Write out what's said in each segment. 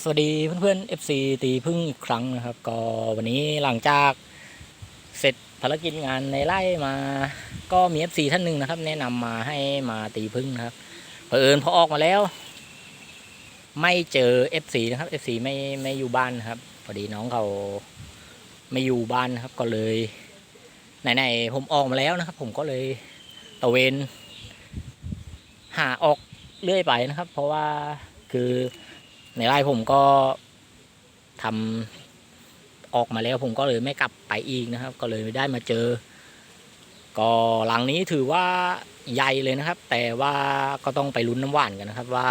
สวัสดีเพื่อนๆ FC ตีพึ่งอีกครั้งนะครับ ก็วันนี้หลังจากเสร็จภารกิจงานในไร่มา ก็มี FC ท่านหนึ่งนะครับ แนะนำมาให้มาตีพึ่งนะครับเผอิญพอออกมาแล้ว ไม่เจอ FC นะครับ FC ไม่ไม่อยู่บ้านนครับพอดีน้องเขาไม่อยู่บ้านนะครับ ก็เลยไหนๆผมออกมาแล้วนะครับ ผมก็เลยตะเวน หาออกเรื่อยไปนะครับ เพราะว่าคือ ในไร่ผมก็ทำออกมาแล้วผมก็เลยไม่กลับไปอีกนะครับ ก็เลยไม่ได้มาเจอ ก็หลังนี้ถือว่าใหญ่เลยนะครับ แต่ว่าก็ต้องไปลุ้นน้ำหวานกันนะครับ ว่า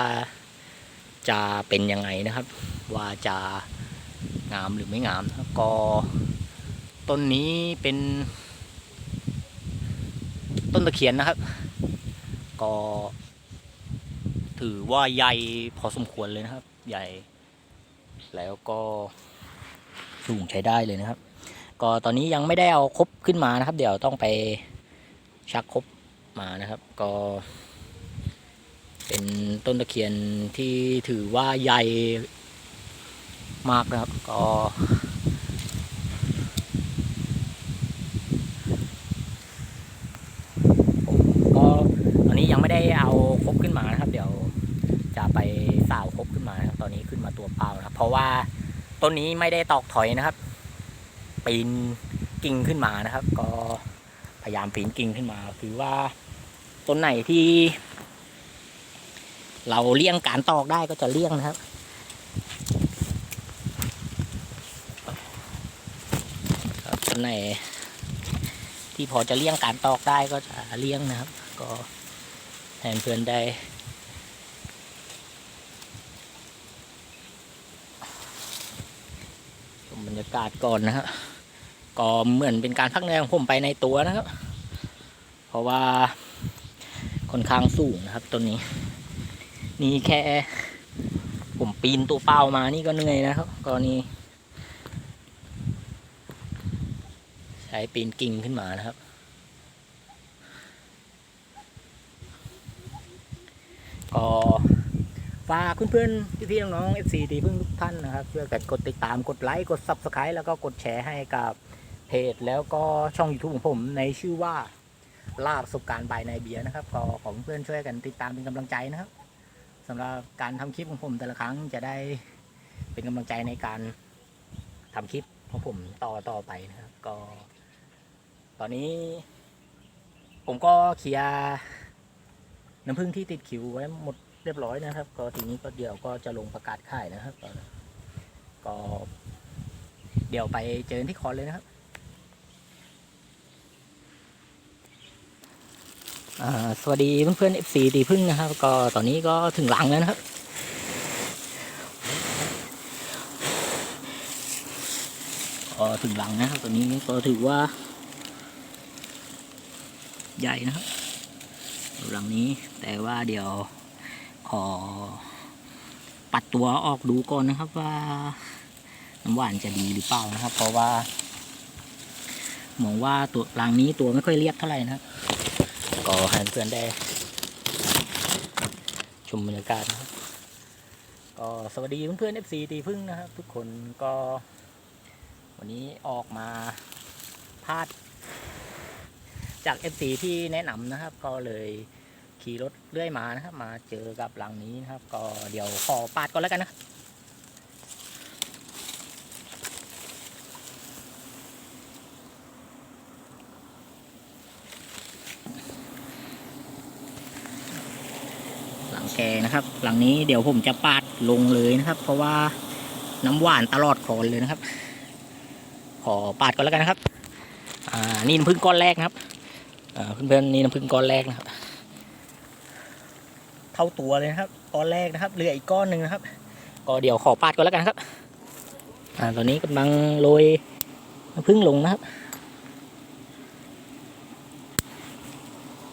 จะเป็นยังไงนะครับ ว่าจะงามหรือไม่งามนะครับก็ต้นนี้เป็นต้นตะเคียนนะครับ ก็ถือว่าใหญ่พอสมควรเลยนะครับ ใหญ่ แล้วก็สูงใช้ได้เลยนะครับ ก็ตอนนี้ยังไม่ได้เอาครบขึ้นมานะครับ เดี๋ยวต้องไปชักครบมานะครับ ก็ เป็นต้นตะเคียนที่ถือว่าใหญ่มากนะครับ ก็ผมก็ตอนนี้ยังไม่ได้เอาครบขึ้นมานะครับ เพราะว่าต้นนี้ไม่ได้ตอกถอยนะครับ ปีนกิ่งขึ้นมานะครับ ก็พยายามปีนกิ่งขึ้นมา คือว่าต้นไหนที่ เราเลี่ยงการตอกได้ก็จะเลี่ยงนะครับครับต้นไหนที่พอจะเลี่ยงการตอกได้ก็จะเลี่ยงนะครับ ก็แทนเพื่อนได้ ชม บรรยากาศก่อนนะครับก็เหมือนเป็นการพักเหนื่อยของผมไปในตัวนะครับ เพราะว่าค่อนข้างสูงนะครับต้นนี้ นี่แค่ ผมปีนตัวเปล่ามานี่ก็เหนื่อยนะครับก็นี่ใช้ปีนกิ่งขึ้นมานะครับ ก็ ฝากเพื่อนๆพี่ๆน้องๆ FC ตีดีเพึ่งทุกท่านนะครับช่วยกันกดติดตามกดไลค์กด Subscribe แล้วก็กดแชร์ให้กับเพจ แล้วก็ช่อง YouTube ของผมในชื่อว่าลาบประสบการณ์บายนายเบียร์นะครับก็ขอเพื่อนๆช่วยกันติดตามเป็นกำลังใจนะครับสำหรับการทำคลิปของผมแต่ละครั้งจะได้เป็นกำลังใจในการทำคลิปของผมต่อต่อไปนะครับ ก็ ตอนนี้ ผมก็เคลียร์น้ำผึ้งที่ติดคิวไว้หมด เรียบร้อยนะครับ ก็ทีนี้ก็เดี๋ยวก็จะลงประกาศขายนะครับ ก็ เดี๋ยวไปเจอที่คอนเลยนะครับสวัสดีเพื่อนๆ FC ตีพึ่งนะครับ ก็ตอนนี้ก็ถึงหลังแล้วนะครับ ก็ถึงหลังนะครับตอนนี้ก็ถือว่า ใหญ่นะครับหลังนี้แต่ว่าเดี๋ยว ปัดตัวออกดูก่อนนะครับว่าน้ำหวานจะดีหรือเปล่านะครับ เพราะว่ามองว่าตัวรางนี้ตัวไม่ค่อยเรียบเท่าไหร่นะครับก็ให้เพื่อนได้ ชมบรรยากาศนะครับก็สวัสดีเพื่อนๆ FC ตีพึ่งนะครับ ทุกคนก็วันนี้ออกมาพาดจาก FC ที่แนะนำนะครับ ก็เลย ขี่รถเรื่อยมานะครับ มาเจอกับหลังนี้นะครับ ก็เดี๋ยวขอปาดก่อนแล้วกันนะหลังแกนะครับ หลังนี้เดี๋ยวผมจะปาดลงเลยนะครับ เพราะว่าน้ำหวานตลอดโคนเลยนะครับ ขอปาดก่อนแล้วกันนะครับ อ่านี่น้ำผึ้งก้อนแรกนะครับเพื่อนๆนี่น้ำผึ้งก้อนแรกนะครับ เท่าตัวเลยนะครับก้อนแรกนะครับเหลืออีกก้อนหนึ่งนะครับ ก็เดี๋ยวขอปาดก่อนแล้วกันครับอ่าตอนนี้กำลังโรยน้ำผึ้งลงนะครับ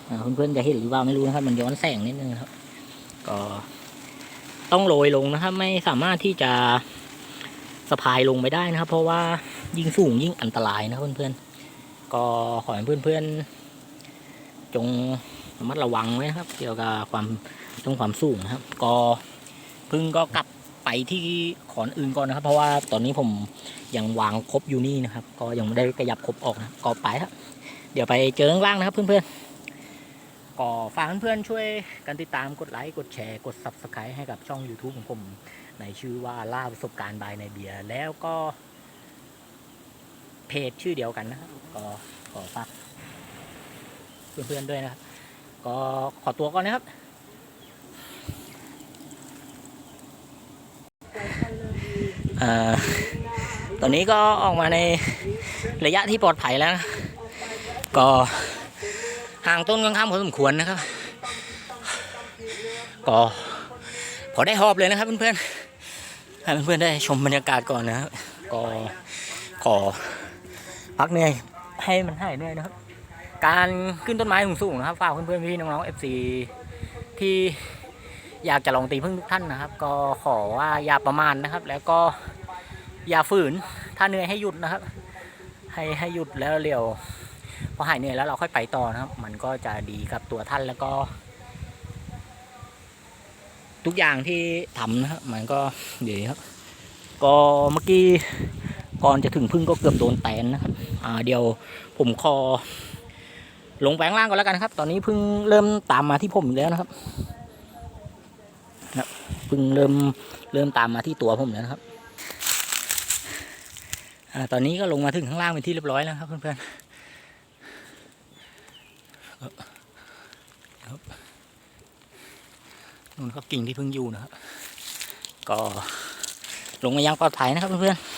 อ่าเพื่อนๆจะเห็นหรือเปล่าไม่รู้นะครับ มันย้อนแสงนิดนึงครับ ก็ต้องโรยลงนะครับ ไม่สามารถที่จะสะพายลงไปได้นะครับ เพราะว่ายิ่งสูงยิ่งอันตรายนะเพื่อนๆก็ขอให้เพื่อนๆจงระมัดระวังไว้นะครับ เกี่ยวกับความ ต้องความสูงนะครับ ก็พึ่งก็กลับไปที่ขอนอื่นก่อนนะครับ เพราะว่าตอนนี้ผมยังวางครบอยู่นี่นะครับ ก็ยังไม่ได้ขยับครบออกนะก็ไปครับ เดี๋ยวไปเจอข้างล่างนะครับเพื่อนๆก็ฝากเพื่อนๆช่วยกันติดตามกดไลค์กดแชร์กด subscribe ให้กับช่อง YouTube ของผมในชื่อว่าล่าประสบการณ์บายในเบียร์แล้วก็เพจชื่อเดียวกันนะครับก็ขอฝากเพื่อนๆด้วยนะครับ ก็ขอตัวก่อนนะครับ อ่า ตอนนี้ก็ออกมาในระยะที่ปลอดภัยแล้วนะก็ห่างต้นค่อนข้างพอสมควรนะครับ ก็พอได้หอบเลยนะครับเพื่อนๆให้เพื่อนๆได้ชมบรรยากาศก่อนนะครับก็ขอพักเหนื่อยให้มันหายเหนื่อยนะครับ การขึ้นต้นไม้สูงๆนะครับฝากเพื่อนๆพี่น้องๆ FC ที่ อยากจะลองตีพึ่งทุกท่านนะครับ ก็ขอว่าอย่าประมาณนะครับ แล้วก็อย่าฝืน ถ้าเหนื่อยให้หยุดนะครับ ให้ให้หยุดแล้วเร็วพอหายเหนื่อยแล้วเราค่อยไปต่อนะครับ มันก็จะดีกับตัวท่านแล้วก็ ทุกอย่างที่ทำนะครับ มันก็ดีครับ ก็เมื่อกี้ก่อนจะถึงพึ่งก็เกือบโดนแตนนะครับ อ่าเดี๋ยวผมขอลงแปลงล่างก่อนแล้วกันครับ ตอนนี้พิ่งเริ่มตามมาที่ผมอีกแล้วนะครับ เพิ่งเริ่มเริ่มตามมาที่ตัวผมแล้วนะครับอตอนนี้ก็ลงมาถึงข้างล่างเป็นที่เรียบร้อยแล้วครับเพื่อนๆนู่นก็กิ่งที่เพิ่งอยู่นะครับ ก็ลงมายังปลอดภัยนะครับเพื่อนๆ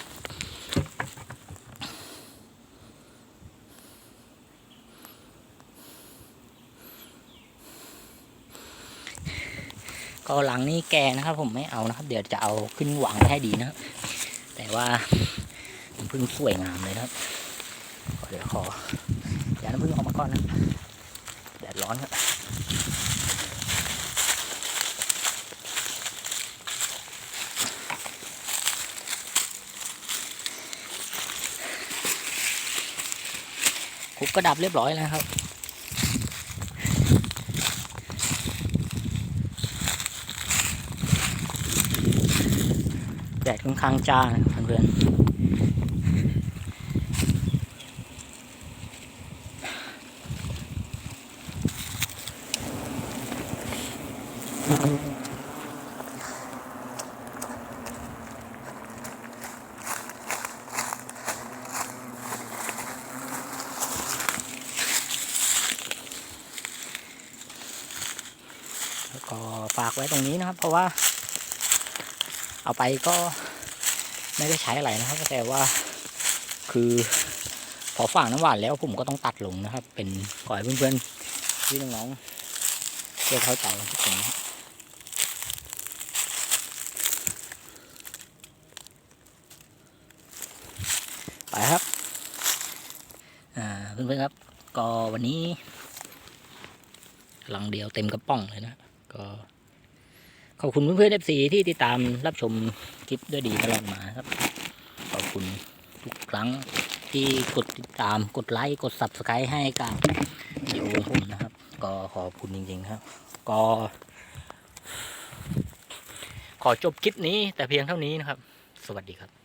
ก็หลังนี้แกนะครับ ผมไม่เอานะครับ เดี๋ยวจะเอาขึ้นหวางให้ดีนะแต่ว่าน้ำพึ่งสวยงามเลยนะครับเดี๋ยวขออย่าน้ำพึ่งออกมาก่อนนะแดดร้อนครับคุกก็ดับเรียบร้อยแล้วครับ ดค่อนข้างจ้านะครับเพื่อนก็ฝากไว้ตรงนี้นะครับ เพราะว่า เอาไปก็ไม่ได้ใช้อะไรนะครับแต่ว่าคือพอฝากน้ำหวานแล้วผมก็ต้องตัดลงนะครับ เป็นขอให้เพื่อนๆพี่น้องๆเพื่อเข้าใจทุกคนนะครับไปครับเพื่อนๆครับ ก็วันนี้ลังเดียวเต็มกระป๋องเลยนะ ก็ ขอบคุณเพื่อนๆ FC ที่ติดตามรับชมคลิปด้วยดีตลอดมาครับ ขอบคุณทุกครั้งที่กดติดตามกดไลค์กดซับสไครต์ให้กับวิดีโอของผมนะครับ ก็ขอบคุณจริงๆครับ ก็ ขอจบคลิปนี้แต่เพียงเท่านี้นะครับ สวัสดีครับ